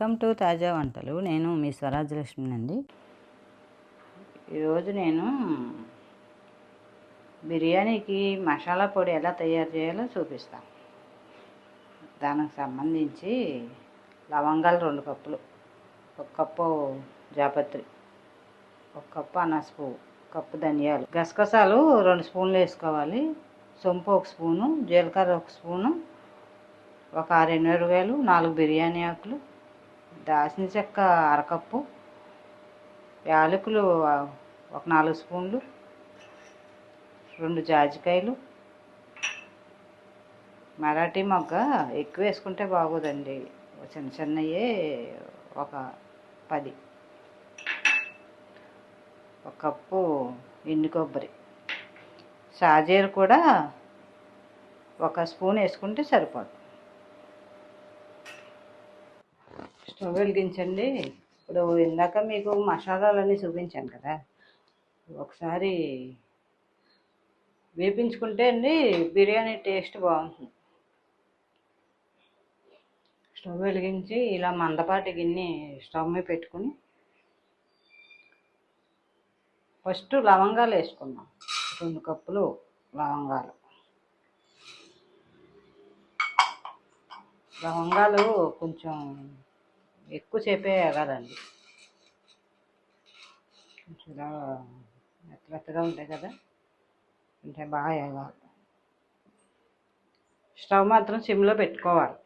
Welcome to తాజా వంటలు. నేను మీ స్వరాజ్యలక్ష్మి అండి ఈరోజు నేను బిర్యానీకి మసాలా పొడి ఎలా తయారు చేయాలో చూపిస్తాను. దానికి సంబంధించి లవంగాలు రెండు కప్పులు ఒక కప్పు జాపత్రి ఒక కప్పు అనాస పువ్వు కప్పు ధనియాలు. గసగసాలు రెండు స్పూన్లు వేసుకోవాలి. సొంపు ఒక స్పూను జీలకర్ర ఒక స్పూను ఒక ఆరు వేలు నాలుగు బిర్యానీ ఆకులు దాల్చిన చెక్క అరకప్పు యాలకులు ఒక నాలుగు స్పూన్లు రెండు జాజికాయలు. మరాఠీ మొగ్గ ఎక్కువ వేసుకుంటే బాగోదండి. చిన్న చిన్నయే ఒక పది. ఒక కప్పు ఎండు కొబ్బరి. సాజీర కూడా ఒక స్పూన్ వేసుకుంటే సరిపోదు. స్టవ్ వెలిగించండి ఇప్పుడు ఇందాక మీకు మసాలాలన్నీ చూపించాను కదా. ఒకసారి వేపించుకుంటే అండి బిర్యానీ టేస్ట్ బాగుంటుంది. స్టవ్ వెలిగించి ఇలా మందపాటి గిన్నె స్టవ్ మీద పెట్టుకుని ఫస్ట్ లవంగాలు వేసుకుందాం. రెండు కప్పులు లవంగాలు. లవంగాలు కొంచెం ఎక్కువసేపే వేగాలండి కొంచెం ఇలా మెత్తగా ఉంటాయి కదా. అంటే బాగా ఎగాలి స్టవ్ మాత్రం సిమ్లో పెట్టుకోవాలి.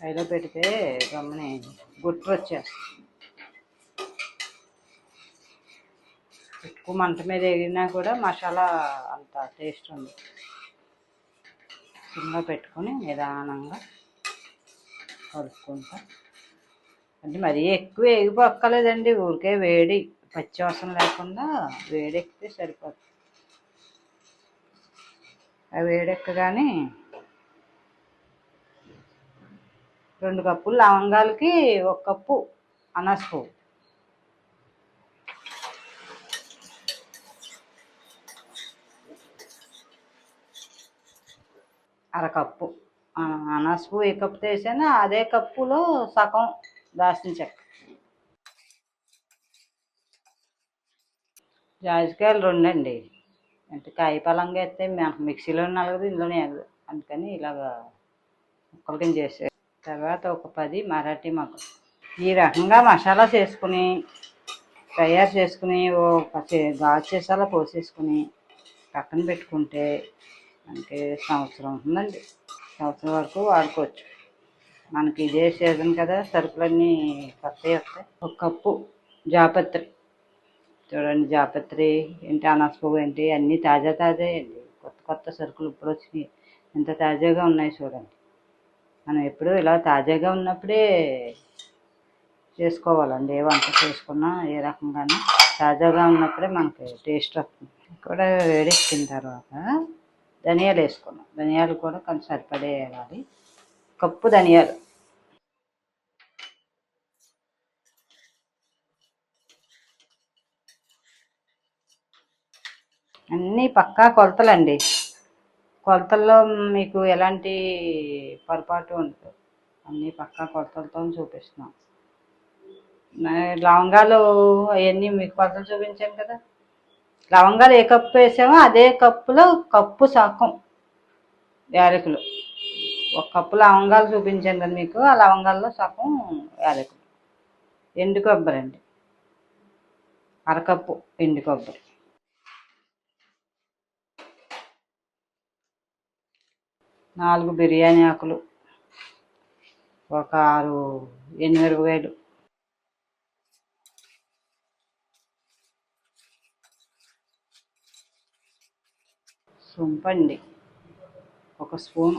హైలో పెడితే గమ్మని గుట్టు వచ్చేస్తుంది. ఎక్కువ మంట మీద ఎగినా కూడా మసాలా అంత టేస్ట్ ఉంది సిమ్లో పెట్టుకొని నిదానంగా కలుపుకుంటా అంటే మరీ ఎక్కువ వేగిపోక్కలేదండి ఊరికే వేడి పచ్చివాసన లేకుండా వేడి ఎక్కితే సరిపోతుంది ఆ వేడెక్కగానే రెండు కప్పులు లవంగాలకి ఒక కప్పు అనస పువ్వు. అరకప్పు. ఆ, అనాస పువ్వు ఏ కప్పు వేసానో అదే కప్పులో సగం దాల్చిన చెక్క. జాజికాయలు రెండండి. అంటే కాయ పలంగా అయితే మనకు మిక్సీలో నలగదు ఇందులోనే ఎగదు అందుకని ఇలాగా ముక్కలు కింద చేసే. తర్వాత ఒక పది మరాఠీ మాకు ఈ రకంగా మసాలా చేసుకుని తయారు చేసుకుని ఓ పచ్చి గాజు చేసాలా పోసేసుకుని పక్కన పెట్టుకుంటే మనకి సంవత్సరం ఉందండి. సంవత్సరం వరకు వాడుకోవచ్చు. మనకి ఇదే సీజన్ కదా సరుకులన్నీ కొత్తవి వస్తాయి ఒక కప్పు జాపత్రి. చూడండి జాపత్రి ఏంటి అనసపువ్వు ఏంటి అన్నీ తాజా తాజా అండి. కొత్త కొత్త సరుకులు ఇప్పుడు వచ్చినాయి. ఎంత తాజాగా ఉన్నాయి చూడండి. మనం ఎప్పుడూ ఇలా తాజాగా ఉన్నప్పుడే చేసుకోవాలండి. ఏ వంట చేసుకున్నా ఏ రకంగానూ తాజాగా ఉన్నప్పుడే మనకి టేస్ట్ వస్తుంది. కూడా వేడెక్కిన తర్వాత ధనియాలు వేసుకున్నాం ధనియాలు కూడా కొంచెం సరిపడే వేయాలి కప్పు ధనియాలు. అన్నీ పక్కా కొలతలండి. కొలతల్లో మీకు ఎలాంటి పొరపాటు ఉండదు. అన్నీ పక్కా కొలతలతో చూపిస్తున్నాం. లవంగాలు అవన్నీ మీకు కొలతలు చూపించాను కదా? లవంగాలు ఏ కప్పు వేసామో అదే కప్పులో కప్పు సగం యాలకులు. ఒక కప్పు లవంగాలు చూపించాను కదా మీకు ఆ లవంగాల్లో సగం యాలకులు. ఎండు కొబ్బరి అండి. అరకప్పు ఎండు కొబ్బరి. నాలుగు బిర్యానీ ఆకులు. ఒక ఆరు ఎనిమిరపకాయలు సొంపండి. ఒక స్పూన్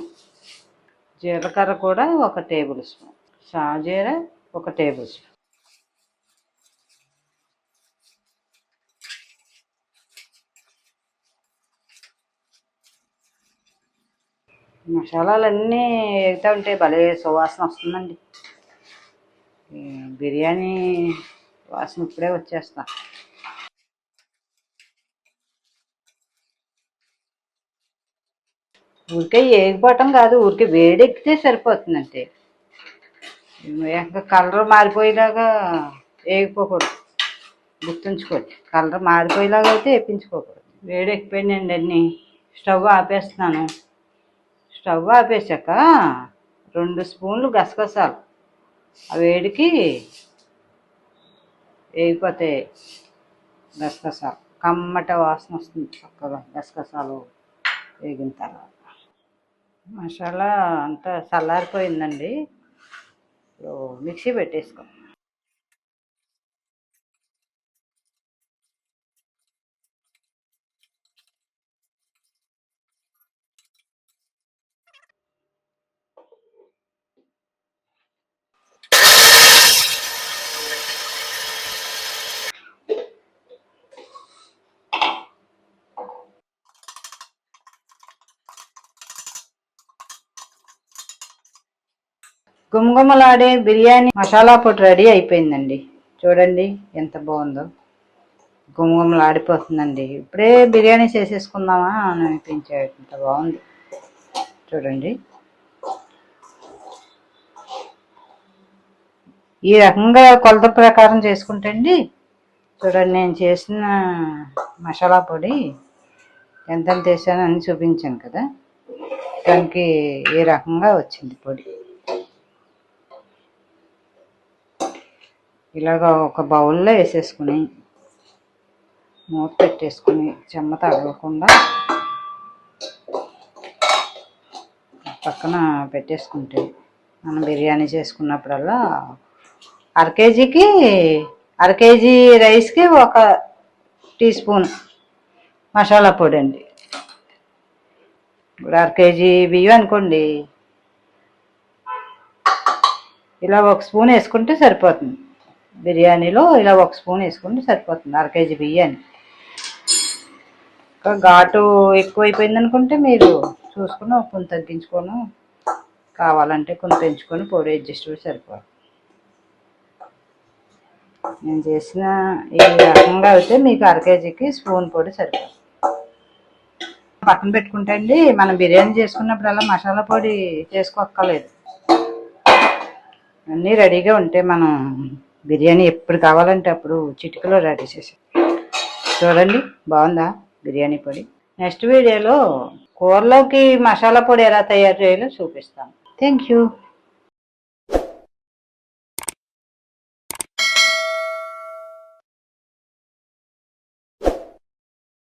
జీలకర్ర కూడా ఒక టేబుల్ స్పూన్. షాజీర ఒక టేబుల్ స్పూన్. మసాలాలన్నీ ఎగుతూ ఉంటే భలే సువాసన వస్తుందండి. బిర్యానీ వాసన ఇప్పుడే వచ్చేస్తా. ఊరికే ఏగిపోవటం కాదు ఊరికే వేడెక్కితే సరిపోతుంది అంతే ఇంకా కలర్ మారిపోయేలాగా ఏగిపోకూడదు. గుర్తుంచుకోండి కలర్ మారిపోయేలాగా అయితే వేపించుకోకూడదు. వేడెక్కిపోయినండి అన్నీ. స్టవ్ ఆపేస్తున్నాను. స్టవ్ ఆపేసాక రెండు స్పూన్లు గసగసాలు. ఆ వేడికి వేగిపోతాయి గసగసాలు. కమ్మట వాసన వస్తుంది చక్కగా గసగసాలు వేగిన తర్వాత. మసాలా అంతా చల్లారిపోయిందండి. ఇప్పుడు మిక్సీ పెట్టేసుకో గుమగుమలాడే బిర్యానీ మసాలా పొడి రెడీ అయిపోయిందండి. చూడండి ఎంత బాగుందో. గుమగుమలాడిపోతుందండి. ఇప్పుడే బిర్యానీ చేసేసుకుందామా అని అనిపించే ఎంత బాగుంది. చూడండి. ఈ రకంగా కొలత ప్రకారం చేసుకుంటే అండి చూడండి నేను చేసిన మసాలా పొడి ఎంత ఎంత అని చూపించాను కదా. దానికి ఏ రకంగా వచ్చింది పొడి. ఇలాగ ఒక బౌల్లో వేసేసుకుని మూత పెట్టేసుకుని చెమ్మ తగలకుండా పక్కన పెట్టేసుకుంటే మనం బిర్యానీ చేసుకున్నప్పుడల్లా అర కేజీకి అర కేజీ రైస్కి ఒక టీ స్పూన్ మసాలా పొడి అండి. ఇప్పుడు అర కేజీ బియ్యం అనుకోండి. ఇలా ఒక స్పూన్ వేసుకుంటే సరిపోతుంది. బిర్యానీలో ఇలా ఒక స్పూన్ వేసుకుంటే సరిపోతుంది అర కేజీ బియ్యాన్ని. ఇంకా ఘాటు ఎక్కువైపోయింది అనుకుంటే మీరు చూసుకుని కొంత తగ్గించుకొని కావాలంటే కొంత పెంచుకొని పొడి అడ్జస్ట్ సరిపోతుంది నేను చేసిన ఈ రకంగా అయితే మీకు అర కేజీకి స్పూన్ పొడి సరిపోదు. పక్కన పెట్టుకుంటే అండి మనం బిర్యానీ చేసుకున్నప్పుడల్లా మసాలా పొడి చేసుకోక్కర్లేదు. అన్నీ రెడీగా ఉంటే మనం బిర్యానీ ఎప్పుడు కావాలంటే అప్పుడు చిటికలో రెడీ చేసి చూడండి బాగుందా బిర్యానీ పొడి? నెక్స్ట్ వీడియోలో కూరలోకి మసాలా పొడి ఎలా తయారు చేయాలో చూపిస్తాను. Thank you